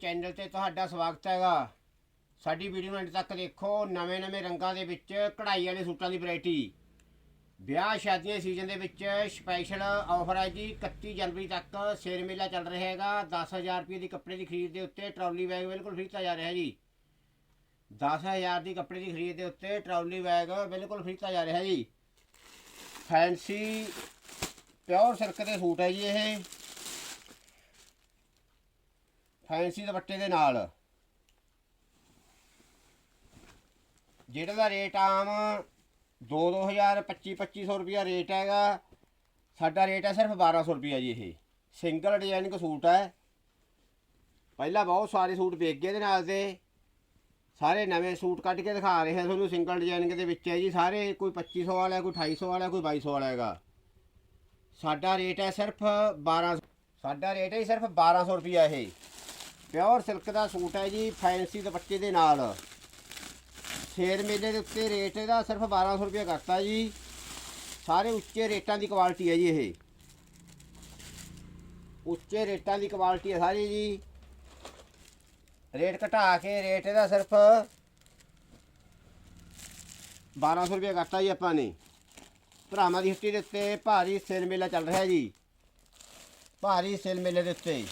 Channel ਤੇ ਤੁਹਾਡਾ ਸਵਾਗਤ ਹੈਗਾ। ਸਾਡੀ ਵੀਡੀਓ ਨੂੰ ਅੰਤ ਤੱਕ ਦੇਖੋ ਨਵੇਂ-ਨਵੇਂ ਰੰਗਾਂ ਦੇ ਵਿੱਚ ਕਢਾਈ ਵਾਲੇ ਸੂਟਾਂ ਦੀ ਵੈਰਾਈਟੀ ਵਿਆਹ ਸ਼ਾਦੀਆਂ ਦੇ ਸੀਜ਼ਨ ਦੇ ਵਿੱਚ ਸਪੈਸ਼ਲ ਆਫਰ ਹੈ ਜੀ 31 ਜਨਵਰੀ ਤੱਕ ਸੇਲ ਮੇਲਾ ਚੱਲ ਰਿਹਾ ਹੈਗਾ। 10000 ਰੁਪਏ ਦੀ ਕੱਪੜੇ ਦੀ ਖਰੀਦ ਦੇ ਉੱਤੇ ਟਰਾਲੀ ਬੈਗ ਬਿਲਕੁਲ ਫ੍ਰੀ ਦਿੱਤਾ ਜਾ ਰਿਹਾ ਜੀ। 10000 ਦੀ ਕੱਪੜੇ ਦੀ ਖਰੀਦ ਦੇ ਉੱਤੇ ਟਰਾਲੀ ਬੈਗ ਬਿਲਕੁਲ ਫ੍ਰੀ ਦਿੱਤਾ ਜਾ ਰਿਹਾ ਜੀ। ਫੈਂਸੀ ਪਿਓਰ ਸਿਲਕ ਦੇ ਸੂਟ ਹੈ ਜੀ ਇਹ। ਫੈਂਸੀ ਦੁਪੱਟੇ ਦੇ ਨਾਲ। ਜਿਹੜਾ ਦਾ ਰੇਟ ਆਮ 2 2000 25 2500 ਰੁਪਿਆ ਰੇਟ ਹੈਗਾ ਸਾਡਾ ਰੇਟ ਹੈ ਸਿਰਫ 1200 ਰੁਪਿਆ ਜੀ ਇਹ। ਸਿੰਗਲ ਡਿਜ਼ਾਈਨਿੰਗ ਸੂਟ ਹੈ। ਪਹਿਲਾਂ ਬਹੁਤ ਸਾਰੇ ਸੂਟ ਵੇਚ ਗਏ ਇਹਦੇ ਨਾਲ ਦੇ। ਸਾਰੇ ਨਵੇਂ ਸੂਟ ਕੱਢ ਕੇ ਦਿਖਾ ਰਹੇ ਹਾਂ ਤੁਹਾਨੂੰ ਸਿੰਗਲ ਡਿਜ਼ਾਈਨਿੰਗ ਦੇ ਵਿੱਚ ਹੈ ਜੀ। ਸਾਰੇ ਕੋਈ 2500 ਵਾਲਾ ਹੈ, ਕੋਈ 2800 ਵਾਲਾ ਹੈ, ਕੋਈ 2200 ਵਾਲਾ ਹੈਗਾ। ਸਾਡਾ ਰੇਟ ਹੈ ਸਿਰਫ 12 ਸਾਡਾ ਰੇਟ ਹੈ ਜੀ ਸਿਰਫ 1200 ਰੁਪਿਆ ਇਹ। ਪਿਓਰ ਸਿਲਕ ਦਾ ਸੂਟ ਹੈ ਜੀ, ਫੈਂਸੀ ਦੁਪੱਟੇ ਦੇ ਨਾਲ। ਸ਼ੇਰ ਮੇਲੇ ਦੇ ਉੱਤੇ ਰੇਟ ਇਹਦਾ ਸਿਰਫ 1200 ਰੁਪਏ ਕਰਤਾ ਜੀ। ਸਾਰੇ ਉੱਚੇ ਰੇਟਾਂ ਦੀ ਕੁਆਲਿਟੀ ਹੈ ਜੀ ਇਹ। ਉੱਚੇ ਰੇਟਾਂ ਦੀ ਕੁਆਲਿਟੀ ਹੈ ਸਾਰੀ ਜੀ। ਰੇਟ ਘਟਾ ਕੇ ਰੇਟ ਇਹਦਾ ਸਿਰਫ 1200 ਰੁਪਏ ਕਰਤਾ ਜੀ ਆਪਾਂ ਨੇ। ਭਰਾਵਾਂ ਦੀ ਹੱਟੀ ਦੇ ਉੱਤੇ ਭਾਰੀ ਸੇਲ ਮੇਲਾ ਚੱਲ ਰਿਹਾ ਜੀ। ਭਾਰੀ ਸੇਲ ਮੇਲੇ ਦੇ ਉੱਤੇ।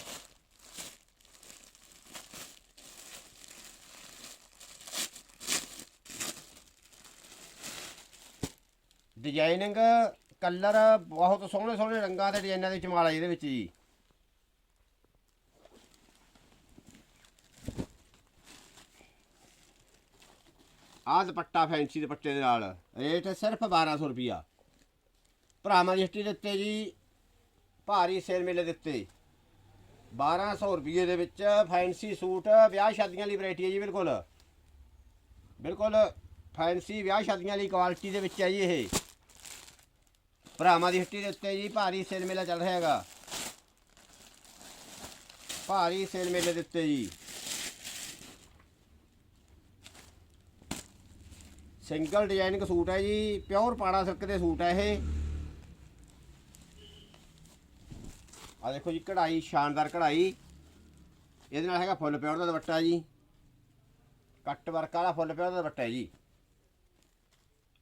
ਡਿਜ਼ਾਈਨਿੰਗ ਕਲਰ ਬਹੁਤ ਸੋਹਣੇ ਸੋਹਣੇ ਰੰਗਾਂ ਦੇ ਡਿਜ਼ਾਈਨਾਂ ਦੇ ਵਿੱਚ ਮਾਲ ਆ ਇਹਦੇ ਵਿੱਚ ਜੀ। ਆਹ ਦੁਪੱਟਾ ਫੈਂਸੀ ਦੁਪੱਟੇ ਦੇ ਨਾਲ, ਰੇਟ ਸਿਰਫ 1200 ਰੁਪਿਆ ਭਰਾਵਾਂ ਦੀ ਹੱਟੀ ਦੇ ਜੀ, ਭਾਰੀ ਸੇਲ ਮੇਲੇ ਦਿੱਤੇ ਉੱਤੇ। 1200 ਰੁਪਏ ਦੇ ਵਿੱਚ ਫੈਂਸੀ ਸੂਟ, ਵਿਆਹ ਸ਼ਾਦੀਆਂ ਲਈ ਵੈਰਾਈਟੀ ਹੈ ਜੀ, ਬਿਲਕੁਲ। ਬਿਲਕੁਲ ਫੈਂਸੀ ਵਿਆਹ ਸ਼ਾਦੀਆਂ ਲਈ ਕੁਆਲਿਟੀ ਦੇ ਵਿੱਚ ਹੈ ਜੀ ਇਹ। ਭਰਾਵਾਂ ਦੀ ਹੱਟੀ ਦੇ ਉੱਤੇ ਜੀ, ਭਾਰੀ ਸੇਲ ਮੇਲਾ ਚੱਲ ਰਿਹਾ ਹੈਗਾ। ਭਾਰੀ ਸੇਲ ਮੇਲੇ ਦੇ ਉੱਤੇ ਜੀ। ਸਿੰਗਲ ਡਿਜ਼ਾਈਨਿੰਗ ਸੂਟ ਹੈ ਜੀ, ਪਿਓਰ ਪਾੜਾ ਸਿਲਕ ਦੇ ਸੂਟ ਹੈ ਇਹ। ਆ ਦੇਖੋ ਜੀ, ਕਢਾਈ, ਸ਼ਾਨਦਾਰ ਕਢਾਈ। ਇਹਦੇ ਨਾਲ ਹੈਗਾ ਫੁੱਲ ਪਿਓਰ ਦਾ ਦੁਪੱਟਾ ਜੀ। ਕੱਟ ਵਰਕ ਵਾਲਾ ਫੁੱਲ ਪਿਓਰ ਦਾ ਦੁਪੱਟਾ ਜੀ।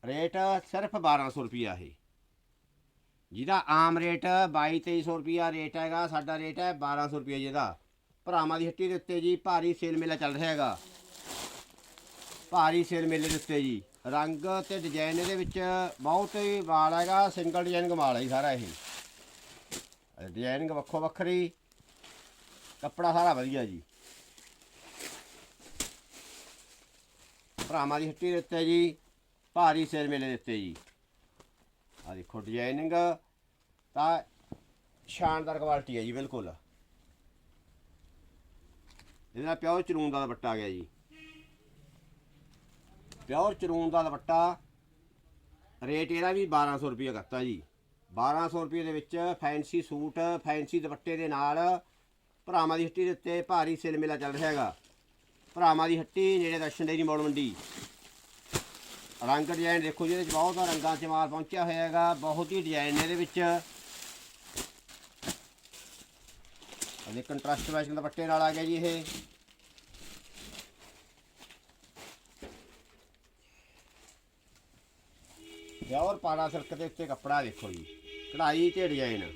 ਰੇਟ ਸਿਰਫ 1200 ਰੁਪਿਆ ਇਹ। ਜਿਹਦਾ ਆਮ ਰੇਟ 22 2300 ਰੁਪਿਆ ਰੇਟ ਹੈਗਾ, ਸਾਡਾ ਰੇਟ ਹੈ 1200 ਰੁਪਿਆ ਜਿਹਦਾ। ਭਰਾਵਾਂ ਦੀ ਹੱਟੀ ਦੇ ਉੱਤੇ ਜੀ ਭਾਰੀ ਸੇਲ ਮੇਲਾ ਚੱਲ ਰਿਹਾ ਹੈਗਾ। ਭਾਰੀ ਸੇਲ ਮੇਲੇ ਦੇ ਉੱਤੇ ਜੀ। ਰੰਗ ਤੇ ਡਿਜ਼ਾਈਨ ਇਹਦੇ ਵਿੱਚ ਬਹੁਤ ਹੀ ਮਾਲ ਹੈਗਾ ਸਿੰਗਲ ਡਿਜ਼ਾਈਨ ਕਮਾਲ ਹੈ ਜੀ ਸਾਰਾ ਇਹ। ਡਿਜ਼ਾਈਨਿੰਗ ਵੱਖੋ ਵੱਖਰੀ, ਕੱਪੜਾ ਸਾਰਾ ਵਧੀਆ ਜੀ। ਭਰਾਵਾਂ ਦੀ ਹੱਟੀ ਦੇ ਉੱਤੇ ਜੀ, ਭਾਰੀ ਸੇਲ ਮੇਲੇ ਦੇ ਉੱਤੇ ਜੀ। ਆ ਦੇਖੋ ਡਿਜ਼ਾਈਨਿੰਗ ਤਾਂ ਸ਼ਾਨਦਾਰ ਕੁਆਲਿਟੀ ਹੈ ਜੀ, ਬਿਲਕੁਲ। ਇਹਦਾ ਪਿਓਰ ਚਰੂਨ ਦਾ ਦੁਪੱਟਾ ਆ ਗਿਆ ਜੀ। ਪਿਓਰ ਚਰੂਨ ਦਾ ਦੁਪੱਟਾ ਰੇਟ ਇਹਦਾ ਵੀ 1200 ਰੁਪਏ ਕਰਤਾ ਜੀ। 1200 ਰੁਪਏ ਦੇ ਵਿੱਚ ਫੈਂਸੀ ਸੂਟ ਫੈਂਸੀ ਦੁਪੱਟੇ ਦੇ ਨਾਲ ਭਰਾਵਾਂ ਦੀ ਹੱਟੀ ਦੇ ਉੱਤੇ ਭਾਰੀ ਸੇਲ ਮੇਲਾ ਚੱਲ ਰਿਹਾ ਹੈਗਾ। ਭਰਾਵਾਂ ਦੀ ਹੱਟੀ ਨੇੜੇ ਦਰਸ਼ਨ ਡੇਰੀ ਮੋੜ ਮੰਡੀ। ਰੰਗ ਡਿਜ਼ਾਈਨ ਦੇਖੋ ਜਿਹਦੇ ਵਿੱਚ ਬਹੁਤ ਰੰਗਾਂ 'ਚ ਮਾਲ ਪਹੁੰਚਿਆ ਹੋਇਆ ਹੈਗਾ, ਬਹੁਤ ਹੀ ਡਿਜ਼ਾਈਨ ਨੇ ਇਹਦੇ ਵਿੱਚ। ਅਜੇ ਕੰਟਰਾਸਟ ਮੈਚਿੰਗ ਦੁਪੱਟੇ ਨਾਲ ਆ ਗਿਆ ਜੀ ਇਹ। ਪਿਓਰ ਪਾੜਾ ਸਿਲਕ ਦੇ ਉੱਤੇ ਕੱਪੜਾ ਦੇਖੋ ਜੀ, ਕਢਾਈ ਤੇ ਡਿਜ਼ਾਈਨ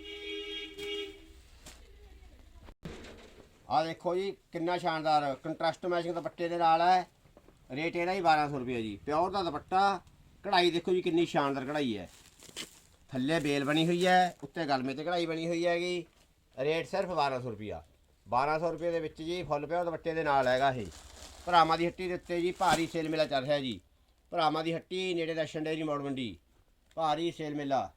ਆ ਦੇਖੋ ਜੀ, ਕਿੰਨਾ ਸ਼ਾਨਦਾਰ ਕੰਟਰਾਸਟ ਮੈਚਿੰਗ ਦੁਪੱਟੇ ਦੇ ਨਾਲ ਹੈ। ਰੇਟ ਇਹਦਾ ਹੀ 1200 ਰੁਪਏ ਜੀ। ਪਿਓਰ ਦਾ ਦੁਪੱਟਾ, ਕਢਾਈ ਦੇਖੋ ਜੀ ਕਿੰਨੀ ਸ਼ਾਨਦਾਰ ਕਢਾਈ ਹੈ। ਥੱਲੇ ਬੇਲ ਬਣੀ ਹੋਈ ਹੈ, ਉੱਤੇ ਗਲਮੇ ਤੇ ਕਢਾਈ ਬਣੀ ਹੋਈ ਹੈਗੀ। ਰੇਟ ਸਿਰਫ 1200 ਰੁਪਿਆ 1200 ਰੁਪਏ ਦੇ ਵਿੱਚ ਜੀ ਫੁੱਲ ਪਿਓਰ ਦੁਪੱਟੇ ਦੇ ਨਾਲ ਹੈਗਾ ਇਹ। ਭਰਾਵਾਂ ਦੀ ਹੱਟੀ ਦੇ ਉੱਤੇ ਜੀ ਭਾਰੀ ਸੇਲ ਮੇਲਾ ਚੱਲ ਰਿਹਾ ਜੀ। ਭਰਾਵਾਂ ਦੀ ਹੱਟੀ ਨੇੜੇ ਦਰਸ਼ਨ ਡੇਰੀ ਮੋੜ ਮੰਡੀ। ਭਾਰੀ ਸੇਲ ਮੇਲਾ।